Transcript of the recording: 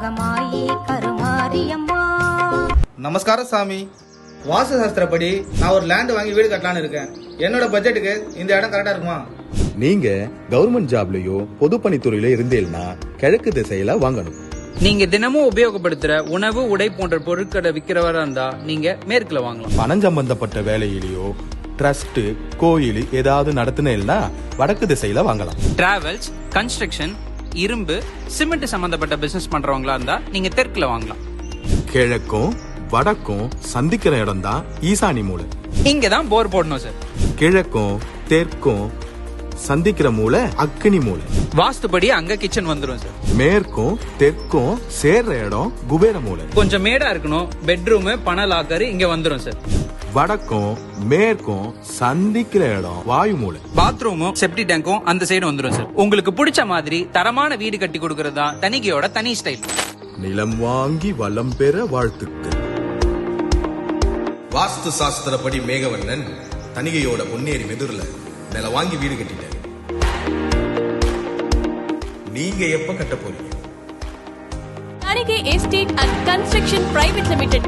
தியாகமாயி நமஸ்கார சாமி. வாஸ்து சாஸ்திரப்படி நான் ஒரு லேண்ட் வாங்கி வீடு கட்டலான்னு இருக்கேன். என்னோட பட்ஜெட்டுக்கு இந்த இடம் கரெக்டா இருக்குமா? நீங்க கவர்மெண்ட் ஜாப்லயோ பொதுப்பணித்துறையில இருந்தேன்னா கிழக்கு திசையில வாங்கணும். நீங்க தினமும் உபயோகப்படுத்துற உணவு உடை போன்ற பொருட்களை விற்கிறவரா இருந்தா நீங்க மேற்குல வாங்கலாம். பணம் சம்பந்தப்பட்ட வேலையிலேயோ ட்ரஸ்ட் கோயில் ஏதாவது நடத்தினா வடக்கு திசையில வாங்கலாம். டிராவல்ஸ் கன்ஸ்ட்ரக்ஷன் இரும்பு சிமெண்ட் சம்பந்தப்பட்ட பிசினஸ் பண்றவங்களா இருந்தா நீங்க தெற்குல வாங்கலாம். கிழக்கும் வடக்கும் சந்திக்கிற இடம் தான் ஈசானி மூலை இங்க தான் போர் போடணும் சார் கிழக்கும் தெற்கும் சந்திக்கிற மூலை அக்கினி மூலை வாஸ்துபடி அங்க கிச்சன் வந்துரும் சார் மேற்கும் தெற்கும் சேர்ற இடம் குபேர மூலை கொஞ்சம் மேடா இருக்கணும் பெட்ரூம் பண லாக்கர் இங்க வந்துரும் சார் வடக்கும் மேற்கும் சந்திக்கிற இடம் வாயு மூலை பாத்ரூமும் செப்டி டேங்கும் அந்த சைடு வந்துரும் சார் உங்களுக்கு பிடிச்ச மாதிரி தரமான வீடு கட்டி கொடுக்கறது தான் தனிகையோட தனி ஸ்டைல் நிலம் வாங்கி வளம் பெற வாழ்த்துக்கள். வாஸ்து சாஸ்திரப்படி மேகவண்ணன் தனிகையோட பொன்னேரி மெதுர்ல நில வாங்கி வீடு கட்டிட்டாரு. நீங்க எப்ப கட்ட போறீங்க? Tanige Estate and Construction Private Limited.